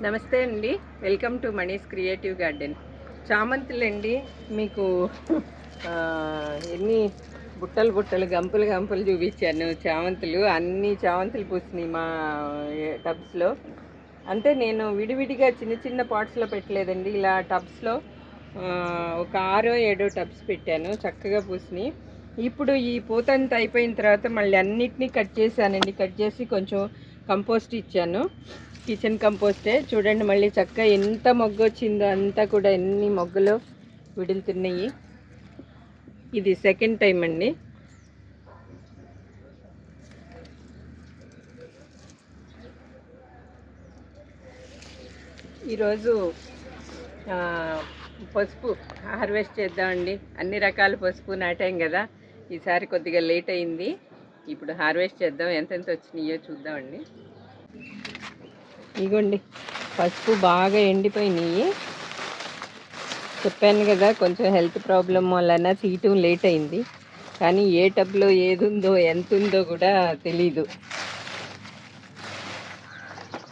నమస్తే అండి. Welcome to Mani's creative garden చామంతులండి మీకు ఎన్ని బుట్టలు బుట్టలు గంపులు గంపులు చూపించాను. చామంతులు అన్ని చామంతులు పూసినాయి మా టబ్స్లో అంటే నేను విడివిడిగా చిన్న చిన్న పాట్స్లో పెట్టలేదండి. ఇలా టబ్స్లో ఒక ఆరో ఏడో టబ్స్ పెట్టాను. చక్కగా పూసినాయి. ఇప్పుడు ఈ పూతంత అయిపోయిన తర్వాత మళ్ళీ అన్నిటినీ కట్ చేశానండి. కట్ చేసి కొంచెం కంపోస్ట్ ఇచ్చాను. కిచెన్ కంపోస్టే చూడండి మళ్ళీ చక్కగా ఎంత మొగ్గు వచ్చిందో అంతా కూడా ఎన్ని మొగ్గలు విడులుతున్నాయి. ఇది సెకండ్ టైం అండి. ఈరోజు పసుపు హార్వెస్ట్ చేద్దామండి. అన్ని రకాల పసుపు నాటాం కదా. ఈసారి కొద్దిగా లేట్ అయింది. ఇప్పుడు హార్వెస్ట్ చేద్దాం. ఎంతెంత వచ్చినాయో చూద్దామండి. ఇగోండి పసుపు బాగా ఎండిపోయినాయి. చెప్పాను కదా కొంచెం హెల్త్ ప్రాబ్లం వలన సీటు లేట్ అయింది. కానీ ఏ టబ్లో ఏది ఉందో ఎంత ఉందో కూడా తెలీదు.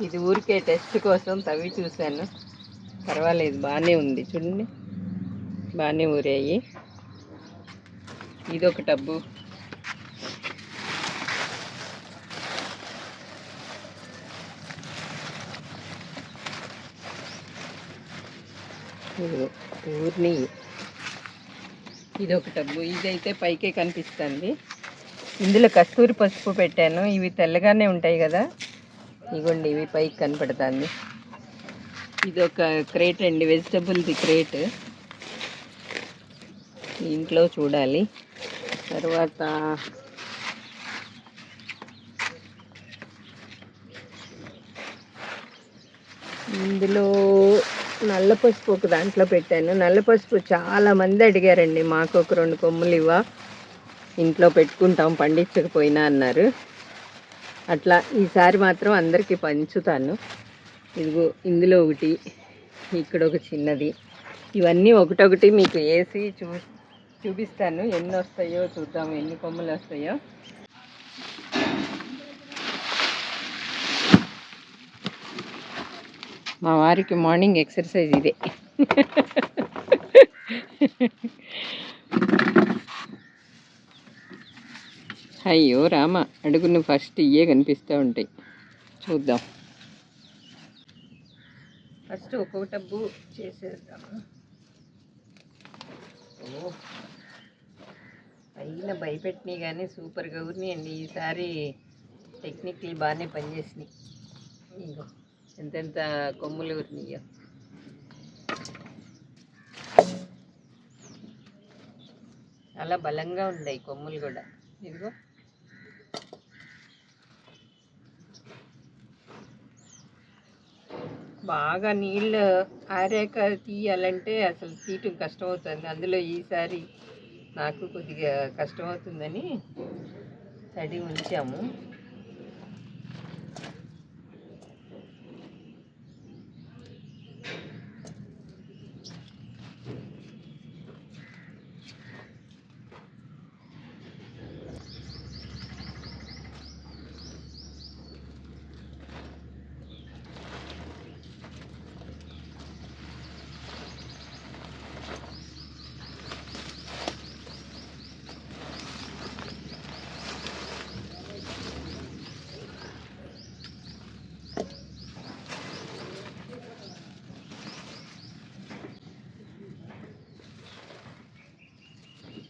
ఇది ఊరికే టెస్ట్ కోసం తవ్వి చూశాను. పర్వాలేదు బాగానే ఉంది. చూడండి బాగానే ఊరాయి. ఇది ఒక టబ్బు. ఇదిగో ఊరిని. ఇది ఒక టబ్బు ఇదైతే పైకే కనిపిస్తుంది. ఇందులో కస్తూరి పసుపు పెట్టాను. ఇవి తెల్లగానే ఉంటాయి కదా. ఇగోండి ఇవి పైకి కనపడుతుంది. ఇది ఒక క్రేట్ అండి వెజిటబుల్ది క్రేట్. ఇంట్లో చూడాలి. తర్వాత ఇందులో నల్ల పసుపు ఒక దాంట్లో పెట్టాను. నల్ల పసుపు చాలా మంది అడిగారండి మాకు ఒక రెండు కొమ్ములు ఇవ్వ. ఇంట్లో పెట్టుకుంటాం పండించకపోయినా అన్నారు. అట్లా ఈసారి మాత్రం అందరికీ పంచుతాను. ఇదిగో ఇందులో ఒకటి ఇక్కడ ఒక చిన్నది. ఇవన్నీ ఒకటొకటి మీకు వేసి చూ చూపిస్తాను. ఎన్ని వస్తాయో చూద్దాం ఎన్ని కొమ్మలు వస్తాయో. మా వారికి మార్నింగ్ ఎక్సర్సైజ్ ఇదే. అయ్యో రామ అడుగును ఫస్ట్ ఇయే కనిపిస్తూ ఉంటాయి. చూద్దాం. ఫస్ట్ ఒక్కొక్క టబ్బు చేసేద్దాము ఓ పైన భయపెట్టినాయి కానీ సూపర్గా ఊరినాయండి. ఈసారి టెక్నిక్లీ బాగానే పనిచేసినాయి. ఇంకో ఎంతెంత కొమ్ములు ఉన్నాయో చాలా బలంగా ఉన్నాయి కొమ్ములు కూడా. ఇదిగో. బాగా నీళ్ళు ఆరాక తీయాలంటే అసలు తీయటం కష్టమవుతుంది. అందులో ఈసారి నాకు కొద్దిగా కష్టమవుతుందని తడి ఉంచాము.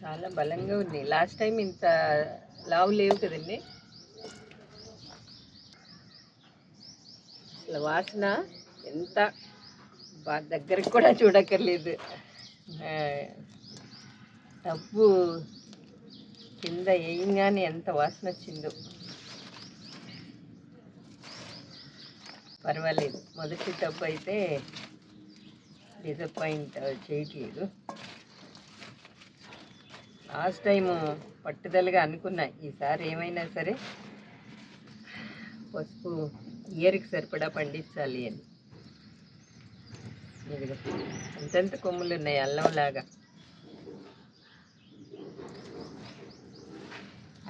చాలా బలంగా ఉంది. లాస్ట్ టైం ఇంత లావు లేవు కదండి. అసలు వాసన ఎంత బాగా దగ్గరికి కూడా చూడక్కర్లేదు. డబ్బు టబ్బు కింద వేయంగానే ఎంత వాసన వచ్చిందో. పర్వాలేదు. మొదటి డబ్బు అయితే డిసప్పాయింట్ చేయట్లేదు. లాస్ట్ టైం పట్టుదలగా అనుకున్నా ఈసారి ఏమైనా సరే పసుపు ఇయర్కి సరిపడా పండించాలి అని. ఇదిగో అంతంత కొమ్ములు ఉన్నాయి అల్లంలాగా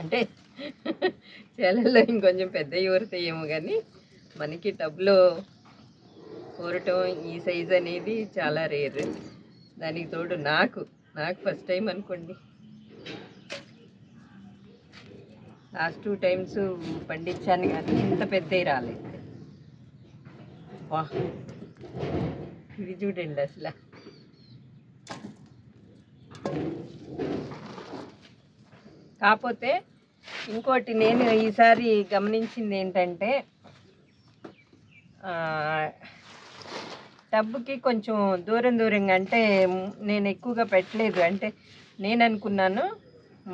అంటే చేలల్లో ఇంకొంచెం పెద్ద ఊరుతాయేమో కానీ మనకి టబ్లో కోరటం ఈ సైజ్ అనేది చాలా రేర్. దానికి తోడు నాకు నాకు ఫస్ట్ టైం అనుకోండి. లాస్ట్ టూ టైమ్స్ పండించాను కానీ ఇంత పెద్దవి రాలేదు. వా ఇది చూడండి అసలు. కాకపోతే ఇంకోటి నేను ఈసారి గమనించింది ఏంటంటే టబ్కి కొంచెం దూరం దూరంగా అంటే నేను ఎక్కువగా పెట్టలేదు. అంటే నేను అనుకున్నాను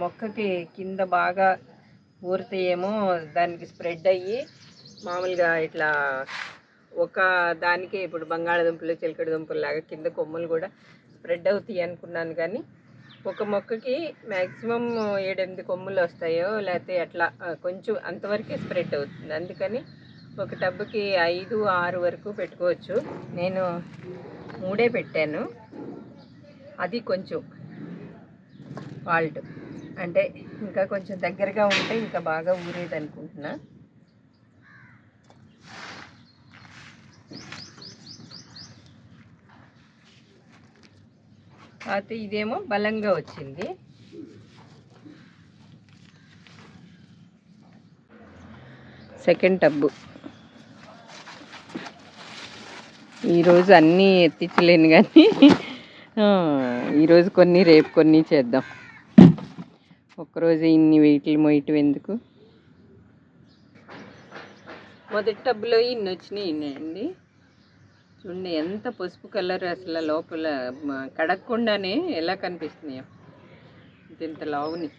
మొక్కకి కింద బాగా ఊరితాయేమో దానికి స్ప్రెడ్ అయ్యి మామూలుగా ఇట్లా ఒక దానికే ఇప్పుడు బంగాళదుంపలు చిలకడ దుంపలు లాగా కింద కొమ్మలు కూడా స్ప్రెడ్ అవుతాయి అనుకున్నాను కానీ ఒక మొక్కకి మ్యాక్సిమం ఏడెనిమిది కొమ్ములు వస్తాయో లేకపోతే అట్లా కొంచెం అంతవరకే స్ప్రెడ్ అవుతుంది. అందుకని ఒక టబ్బుకి ఐదు ఆరు వరకు పెట్టుకోవచ్చు. నేను మూడే పెట్టాను. అది కొంచెం ఫాల్ట్. అంటే ఇంకా కొంచెం దగ్గరగా ఉంటే ఇంకా బాగా ఊరేది అనుకుంటున్నా. కాకపోతే ఇదేమో బలంగా వచ్చింది. Second tub. ఈరోజు అన్నీ ఎత్తించలేను కానీ ఈరోజు కొన్ని రేపు కొన్ని చేద్దాం. ఒక్కరోజు ఇన్ని వెయిట్లు మోయటం ఎందుకు? మొదటి టబ్బులో ఇన్ని వచ్చినాయి అండి చూడండి ఎంత పసుపు కలర్ అసలు లోపల కడగకుండానే ఎలా కనిపిస్తున్నాయో. ఇంత లావుని.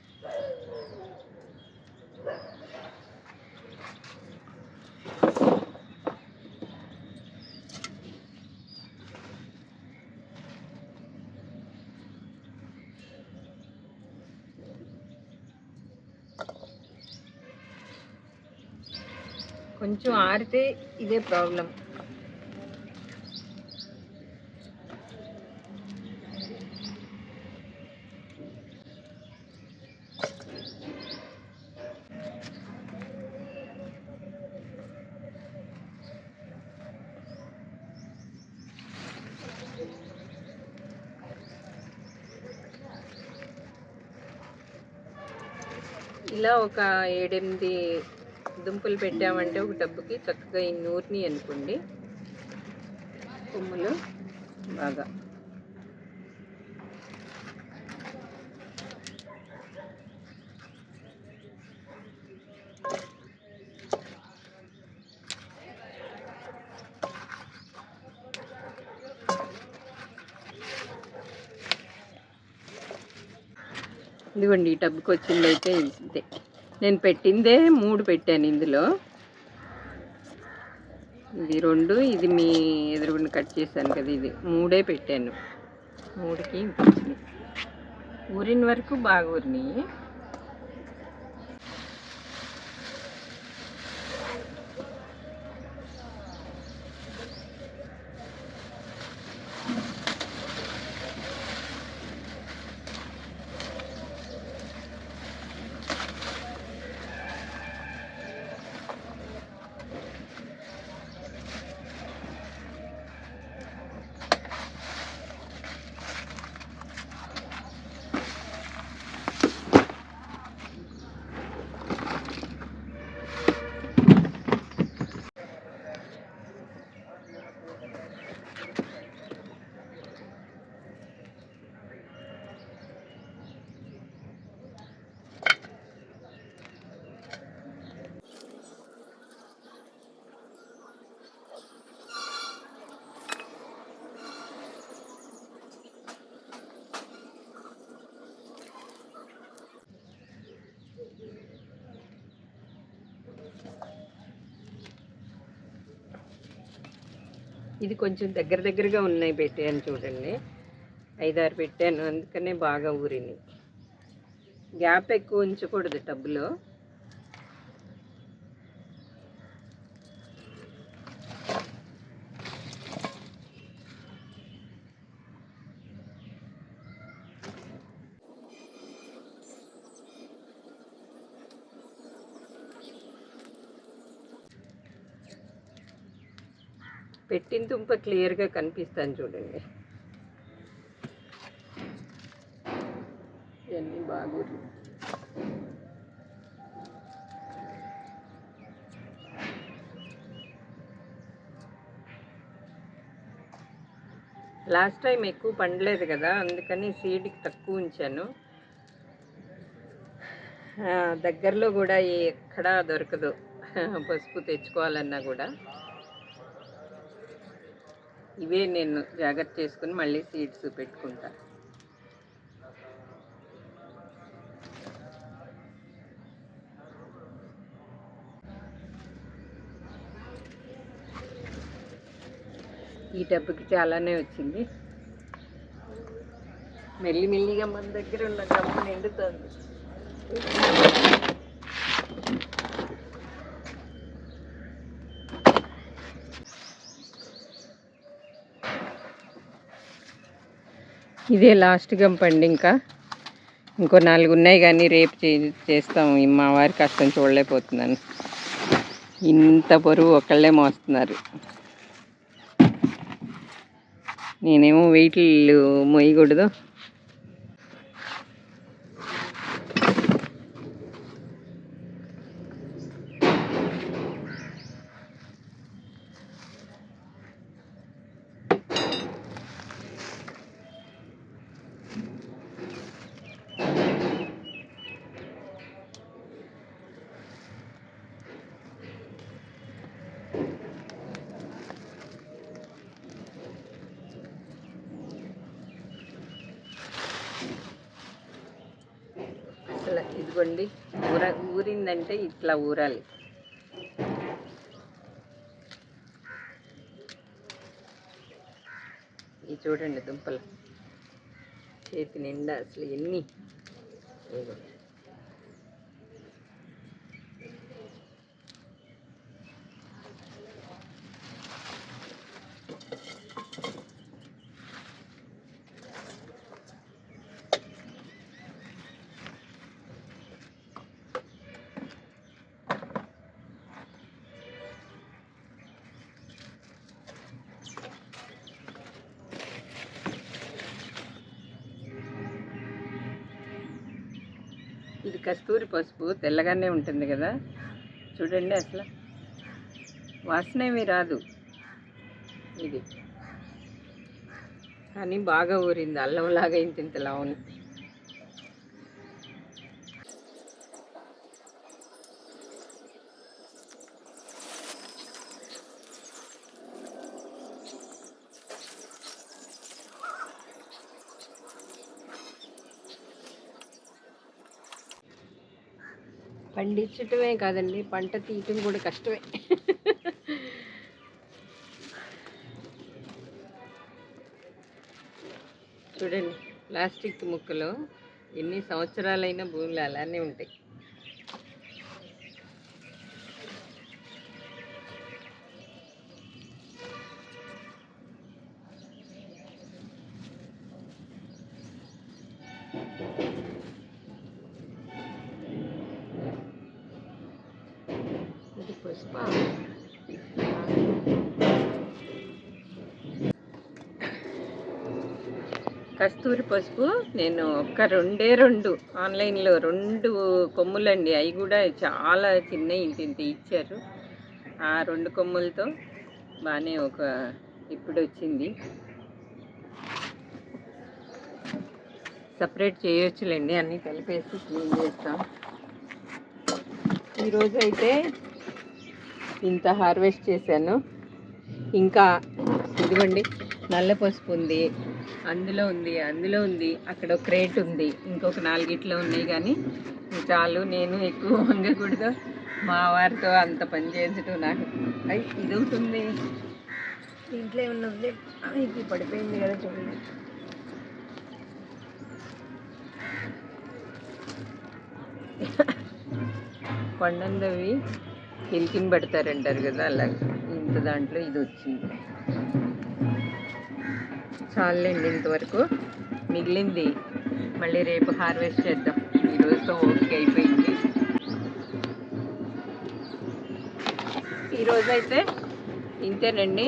కొంచెం ఆరితే ఇదే ప్రాబ్లం. ఇలా ఒక ఏడెనిమిది దుంపలు పెట్టామంటే ఒక డబ్బుకి చక్కగా ఈ నూరిని అనుకోండి. కొమ్ములు బాగా. ఇదిగోండి ఈ టబ్కి వచ్చింది అయితే ఇదే నేను పెట్టిందే మూడు పెట్టాను ఇందులో. ఇది రెండు ఇది మీ ఎదురుగుండి కట్ చేశాను కదా ఇది. మూడే పెట్టాను. మూడుకి ఇంత ఊరిన వరకు బాగా ఊరినాయి. ఇది కొంచెం దగ్గర దగ్గరగా ఉన్నాయి పెట్టాను చూడండి. ఐదారు పెట్టాను అందుకనే బాగా ఊరింది. గ్యాప్ ఎక్కువ ఉంచకూడదు టబ్లో. పెట్టిన తుంప క్లియర్గా కనిపిస్తాను చూడండి. ఇవన్నీ బాగుంది లాస్ట్ టైం ఎక్కువ పండలేదు కదా అందుకని సీడ్కి తక్కువ ఉంచాను. దగ్గరలో కూడా ఎక్కడా దొరకదు. పసుపు తెచ్చుకోవాలన్నా కూడా. ఇవే నేను జాగ్రత్త చేసుకుని మళ్ళీ సీడ్స్ పెట్టుకుంటాను ఈ డబ్బుకి చాలానే వచ్చింది. మెల్లి మెల్లిగా మన దగ్గర ఉన్న డబ్బు నిండుతుంది ఇదే లాస్ట్ గంపండి ఇంకా. ఇంకో నాలుగు ఉన్నాయి కానీ రేపు చే చేస్తాం. మా వారి కష్టం చూడలేకపోతున్నాను. ఇంత బరువు ఒకళ్ళే మోస్తున్నారు. నేనేమో వెయిట్లు మోయకూడదు అసలు ఇదిగోండి ఊర ఊరిందంటే ఇట్లా ఊరాలి. ఇది చూడండి దుంపలు. చేతి నిండా అసలు ఎన్ని? కస్తూరి పసుపు తెల్లగానే ఉంటుంది కదా. చూడండి అసలు. వాసన ఏమీ రాదు. ఇది. కానీ బాగా ఊరింది. అల్లంలాగా ఇంత ఇంతలా ఉంది. పండించటమే కాదండి పంట తీయటం కూడా కష్టమే. చూడండి ప్లాస్టిక్ ముక్కలు ఎన్ని సంవత్సరాలైన భూములు అలానే ఉంటాయి ఇది పుష్ప కస్తూరి పసుపు నేను ఒక్క రెండే రెండు ఆన్లైన్లో రెండు కొమ్ములండి. అవి కూడా చాలా చిన్న ఇంత ఇంత ఇచ్చారు. ఆ రెండు కొమ్ములతో బాగానే ఒక ఇప్పుడు వచ్చింది సపరేట్ చేయొచ్చులేండి అన్నీ కలిపేసి క్లీన్ చేస్తాం. ఈరోజు అయితే ఇంత హార్వెస్ట్ చేశాను. ఇంకా ఇదిగోండి నల్ల పసుపు ఉంది అందులో ఉంది అందులో ఉంది. అక్కడ ఒక క్రేట్ ఉంది. ఇంకొక నాలుగిట్లో ఉన్నాయి కానీ చాలు నేను ఎక్కువ వంగకూడదు. మా వారితో అంత పని చేయించడం నాకు. అయ్యి ఇది దీంట్లో ఏమన్నా ఉంది? ఆ, ఇది పడిపోయింది కదా చూడండి. కొండందవి కిలికిని పెడతారంటారు కదా అలాగే. ఇంత దాంట్లో ఇది వచ్చింది. చాలండి ఇంతవరకు. మిగిలింది మళ్ళీ రేపు హార్వెస్ట్ చేద్దాం. ఈ ఓకే అయిపోయింది. ఈరోజు అయితే ఇంతేనండి.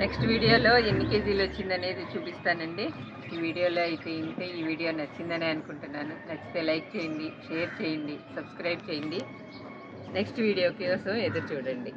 నెక్స్ట్ వీడియోలో ఎన్ని కేజీలు వచ్చిందనేది చూపిస్తానండి. ఈ వీడియోలో అయితే ఇంతే ఈ వీడియో నచ్చిందని అనుకుంటున్నాను. నచ్చితే లైక్ చేయండి షేర్ చేయండి సబ్స్క్రైబ్ చేయండి. నెక్స్ట్ వీడియో కోసం ఎదురు చూడండి.